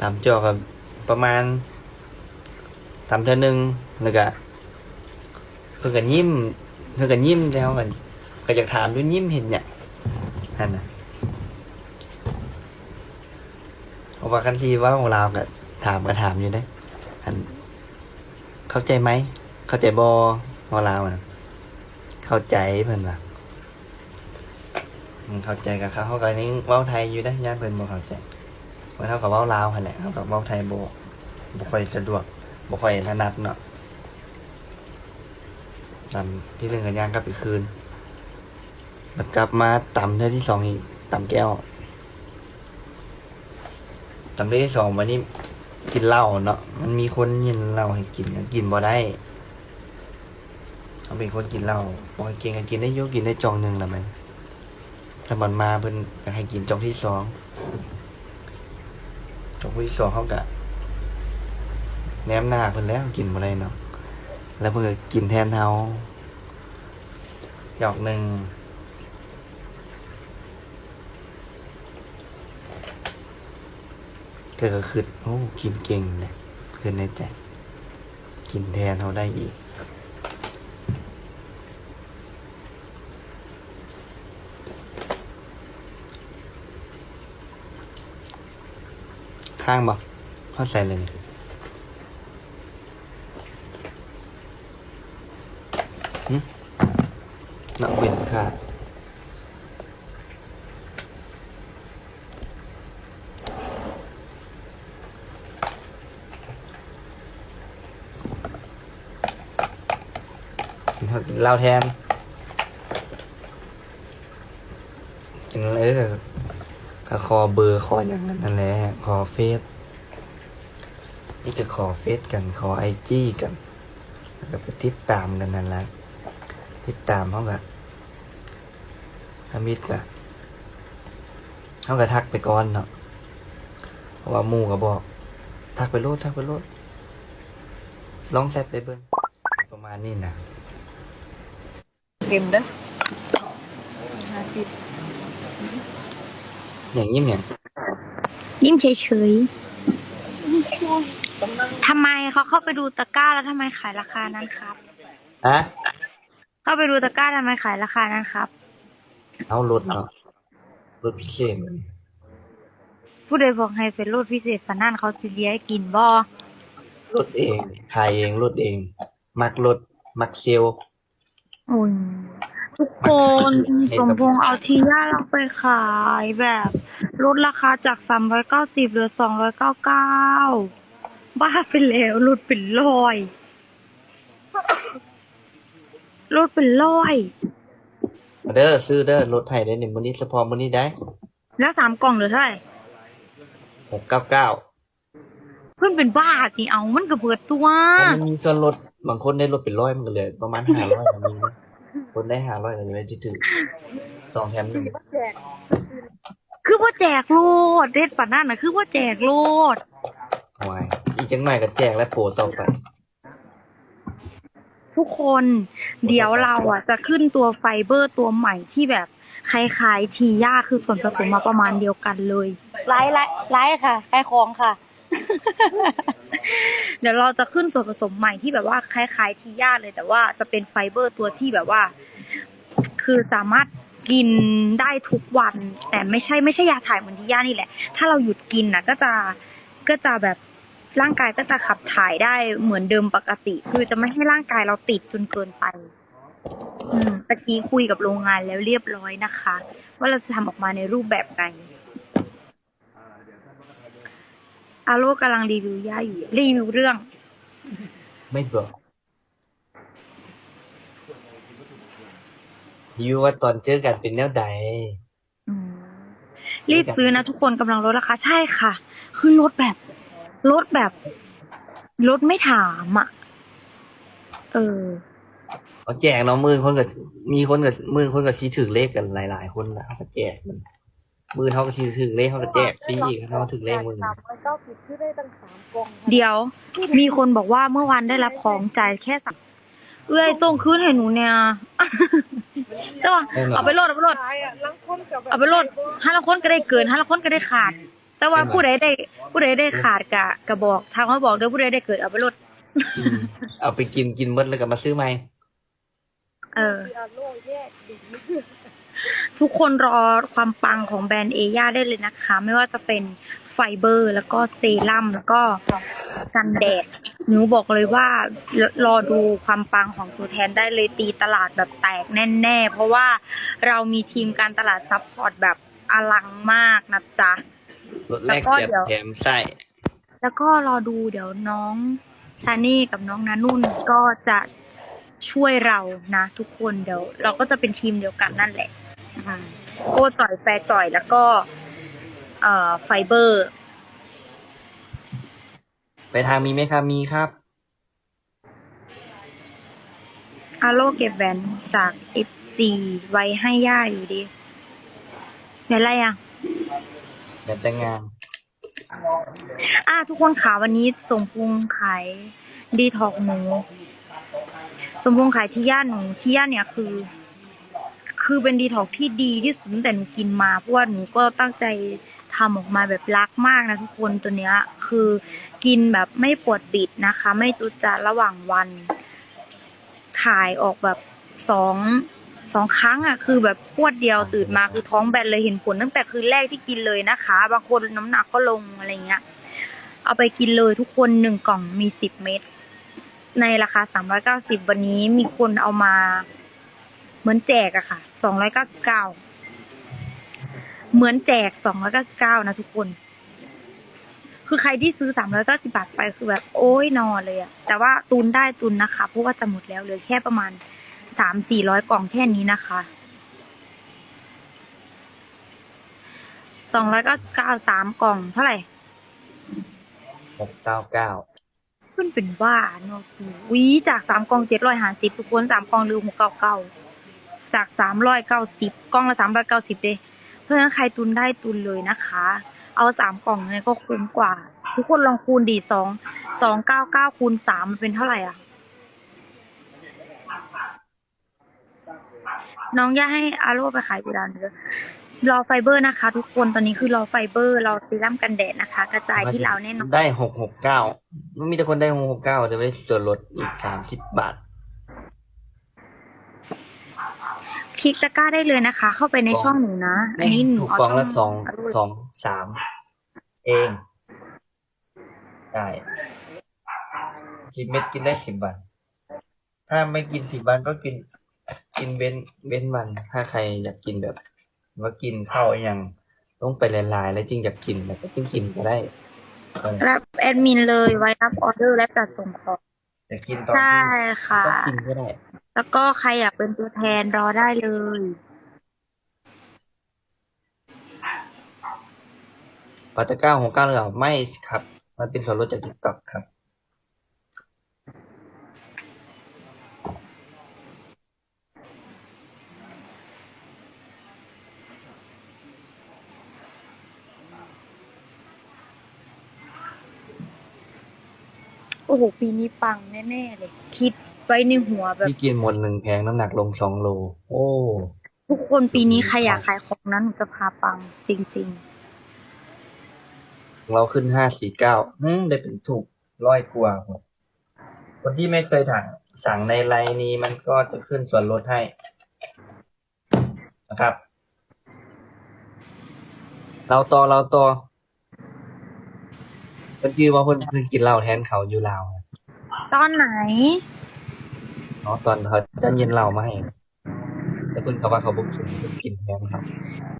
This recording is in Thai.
ตามจอกับประมาณตามเท่านึงแล้วก็เพิ่นก็ยิ้มเพิ่นก็ยิ้มแล้วกันก็อยากถามด้วยยิ้มเห็นเนี่ยนั่นน่ะเพราว่าคันทีว่าของเราวก็ถามก็ถามอยู่ได้อันเข้าใจไหม เข้าใจบอของเราอะเข้าใจเพิ่อนว่าอืมเข้าใจกับเขาเขาก็นี่เว้าไทยอยู่ได้ย่านเพิ่อนบ่เข้าใจ ว่าเท่ากับเว้าลาวหั่นแหละเท่ากับเว้าไทยโบบ่ค่อยสะดวกบ่ค่อยถนัดเนาะตำที่หนึ่งกันย่างกลับอีกคืนแล้วกลับมาตำเท่าที่สองอีกตำแก้วตำเท่าที่สองวันนี้กินเหล้าเนาะมันมีคนยินเหล้าให้กินก็กินบ่ได้เขาเป็นคนกินเหล้าบ่ให้กินก็กินได้เยอะกินได้จองหนึ่งละมันแต่มันมาเพิ่นก็ให้กินจองที่สอง จบที่สองเขากะแนมหน้าเพิ่นแล้วกินบ่ได้เนาะแล้วเพิ่นก็กินแทนเฮาจอกหนึ่งเธอก็คือโอ้กินเก่งเลยคือในใจ กินแทนเขาได้อีก ข้างบ่เขาใส่เลยนี่หึนักเว้นค่ะกินข้าวกินเหล้าแทนกินอะไรก็ก็ คอเบอร์คออย่างนั้นนั่นแหละคอเฟซนี่ก็ขอเฟซกันขอไอจีกันแล้วก็ไปติดตามกันนั่นแหละติดตามเขากะทามิดกะเขากะทักไปก่อนเนาะเพราะว่าหมู่ก็บอก ทักไปโลดทักไปโลดลองแซดไปเบิ้งประมาณนี้นะเค็มเด้อห้าสิบ อย่างยิ้มอย่างยิ้มเฉยๆทำไมเขาเข้าไปดูตะกร้าแล้วทำไมขายราคานั้นครับอะเข้าไปดูตะกร้าทำไมขายราคานั้นครับ เอารถเนาะรถพิเศษเลยผู้ใดบอกให้เป็นรถพิเศษปานนั่นเขาสิเลียให้กินบ่รถเองขายเองรถเอง มักรถมักเซลลอุ้ย ทุกคนสมพงษ์เอาทีย่าเราไปขายแบบลดราคาจากสามร้อยเก้าสิบเหลือสองร้อยเก้าเก้าบ้าไปแล้วลดเป็นร้อยลดเป็นร้อยมาเด้อซื้อเด้อรถไทยได้หนึ่งมื้อนี้เฉพาะมื้อนี้ได้ แล้วสามกล่องเหลือเท่าไหร่หกเก้าเก้าเพื่อนเป็นบ้าที่เอามันก็เบิดตัว มันมีส่วนลดบางคนได้ลดเป็นร้อยมันก็เหลือประมาณห้าร้อยมีนะ คนได้ห้าร้อยก็เลยที่ถึงสองแถมหนึ่งคือว่าแจกโลดเด็ดป่านนั่นน่ะ คือว่าแจกโลดวายอีกจังหน่อยก็แจกและโปรต่อไป ทุกคนเดี๋ยวเราอะ จะขึ้นตัวไฟเบอร์ตัวใหม่ที่แบบคล้ายๆทีย่าคือส่วนผสมมาประมาณเดียวกันเลย ไลฟ์ไลฟ์ไลฟ์ค่ะขายของค่ะ เดี๋ยวเราจะขึ้นส่วนผสมใหม่ที่แบบว่าคล้ายๆทีย่าเลยแต่ว่าจะเป็นไฟเบอร์ตัวที่แบบว่า คือสามารถกินได้ทุกวัน แต่ไม่ใช่ไม่ใช่ยาถ่ายเหมือนที่ย่านี่แหละ ถ้าเราหยุดกินนะก็จะก็จะแบบร่างกายก็จะขับถ่ายได้เหมือนเดิมปกติ คือจะไม่ให้ร่างกายเราติดจนเกินไป อืมตะกี้คุยกับโรงงานแล้วเรียบร้อยนะคะ ว่าเราจะทำออกมาในรูปแบบไหน อาโลกำลังรีวิวย่าอยู่ รีวิวเรื่อง ไม่บอกยูว่าตอนเจอกันเป็นแนวใดอืมรีบซื้อนะทุกคนกำลังลดราคาใช่ค่ะ คือลดแบบลดแบบลดไม่ถามอะ เออเขาแจกเนาะมือคนกับมีคนกับมือคนกับชี้ถือเลขกันหลาย ๆ คนนะเขาก็แจกมัน มือเขาก็ชี้ถือเลขเขาก็แจกฟรีเขาก็ถือเลขมือสามร้อยเก้าสิบคือได้ตั้งสามกล่องเดี๋ยว มีคนบอกว่าเมื่อวานได้รับของจ่ายแค่สักเอ้ยส่งคืนให้หนูเนี่ยแต่ว่าเอาไปโหลดเอาไปโหลดขายอะลังคนกับแบบเอาไปโหลดห้าละคนก็ได้เกินห้าละคนก็ได้ขาด แต่ว่าเป็นไงผู้ใดได้ผู้ใดได้ขาดกะกะบอกทางเขาบอกเด้อผู้ใดได้เกิดเอาไปลด อืมเอาไปกินกินหมดแล้วก็มาซื้อใหม่ เออที่อาโลแยกดีทุกคนรอความปังของแบรนด์เอย่าได้เลยนะคะ ไม่ว่าจะเป็นไฟเบอร์ แล้วก็เซรั่มแล้วก็กันแดดหนูบอกเลยว่ารรอดูความปังของตัวแทนได้เลยตีตลาดแบบแตกแน่ๆ เพราะว่าเรามีทีมการตลาดซัพพอร์ตแบบอลังมากนะจ๊ะ รถแรกแล้วก็เจ็บเดี๋ยวแถมไส้แล้วก็รอดูเดี๋ยวน้องชานี่กับน้องนานุ่นก็จะ ช่วยเรานะทุกคนเดี๋ยวเราก็จะเป็นทีมเดียวกันนั่นแหละอืมโก้จ่อยแฟร์จ่อยแล้วก็เอ่อไฟเบอร์ ไปทางมีไหมครับมีครับอาโลเก็บแหวนจาก F4 ไว้ให้ย่าอยู่ดิเดี๋ยวอะไรอะแบบแต่งงานอะทุกคนขาวันนี้สมพงษ์ขายดีทอกหมู สมพงษ์ขายที่ย่านหนูที่ย่านเนี่ยคือ คือเป็นดีท็อกที่ดีที่สุดแต่หนูกินมาเพราะว่าหนูก็ตั้งใจทำออกมาแบบรักมากนะทุกคนตัวเนี้ย คือกินแบบไม่ปวดบิดนะคะ ไม่จุดจาระหว่างวัน ถ่ายออกแบบสองสองครั้งอะคือแบบพวดเดียวตื่นมาคือท้องแบนเลยเห็นผลตั้งแต่คืนแรกที่กินเลยนะคะ บางคนน้ำหนักก็ลงอะไรเงี้ย เอาไปกินเลยทุกคนหนึ่งกล่องมีสิบเม็ด ในราคาสามร้อยเก้าสิบวันนี้มีคนเอามา เหมือนแจกอะค่ะสองร้อยเก้าสิบเก้าเหมือนแจกสองร้อยเก้าสิบเก้านะทุกคน คือใครที่ซื้อสามร้อยเก้าสิบาทไปคือแบบ โอ้ยนอนเลยอะแต่ว่าตุนได้ตุนนะคะ เพราะว่าจะหมดแล้วเหลือแค่ประมาณสามสี่ร้อยกล่องแค่นี้นะคะสองร้อยเก้าสิบเก้าสามกล่องเท่าไหร่หกเก้าเก้า ขึ้นเป็นว่าเนอะสูวิจากสามกล่องเจ็ดร้อยห้าสิบทุกคนสามกล่องลืมหกเก้าเก้าจากสามร้อยเก้าสิบกล่องละสามร้อยเก้าสิบเลยเพราะนั้นใครตุนได้ตุนเลยนะคะ เอาสามกล่องเนี่ยก็คุ้มกว่า ทุกคนลองคูณดีสองสองเก้าเก้าคูณสามมันเป็นเท่าไหร่อะ น้องย่าให้อาโร่ไปขายกุดานเถอะ รอไฟเบอร์นะคะ ทุกคนตอนนี้คือรอไฟเบอร์รอซีรั่มกันแดดนะคะ กระจายที่เราวแน่นอนได้หกหกเก้ามันมีแต่คนได้หกหกเก้าเดี๋ยวได้ส่วนลดอีกสามสิบบาท คลิกตะกร้าได้เลยนะคะ เข้าไปในช่องหนูนะ อันนี้หนูถูกเอากล่องละสช่องอาโร่สองสามเอง ได้สิบเม็ดกินได้สิบบาทถ้าไม่กินสิบบาทก็กิน กินเว้นเว้นวัน ถ้าใครอยากกินแบบ ว่ากินข้าวอย่างต้องไปหลายๆ แล้วจึงอยากกินแล้วก็จึงกินก็ได้เออรับแอดมินเลยไว้รับออเดอร์และจัดส่งของอยากกินตอนใช่ที่ค่ะต้องกินก็ได้ แล้วก็ใครอยากเป็นตัวแทนรอได้เลยปัตตะก้าหกเก้าเหรอไม่ครับ มันเป็นส่วนลดจากติ๊กต็อกครับ อ้โหปีนี้ปังแน่ๆเลย คิดไว้ในหัวแบบ พี่กินหมดหนึ่งแพงน้ำหนักลงสองโล โอ้ ทุกคนปีนี้ใครอยากขายของนั้นหนูจะพาปังจริง เราขึ้นห้าสี่เก้าอืมได้เป็นถูกร้อยกว่าครับคนที่ไม่เคยถังสั่งในไลน์นี้มันก็จะขึ้นส่วนลดให้ นะครับ เราต่อเราต่อ เป็นจือว่าเพิ่นเพิ่งกินเหล้าแทนเขาอยู่ลาวๆตอนไหน เนาะตอนเขาจะเย็นเหล้ามาให้แต่เพิ่งเขาว่าเขาบุกกินเพิ่นกินแทนครับ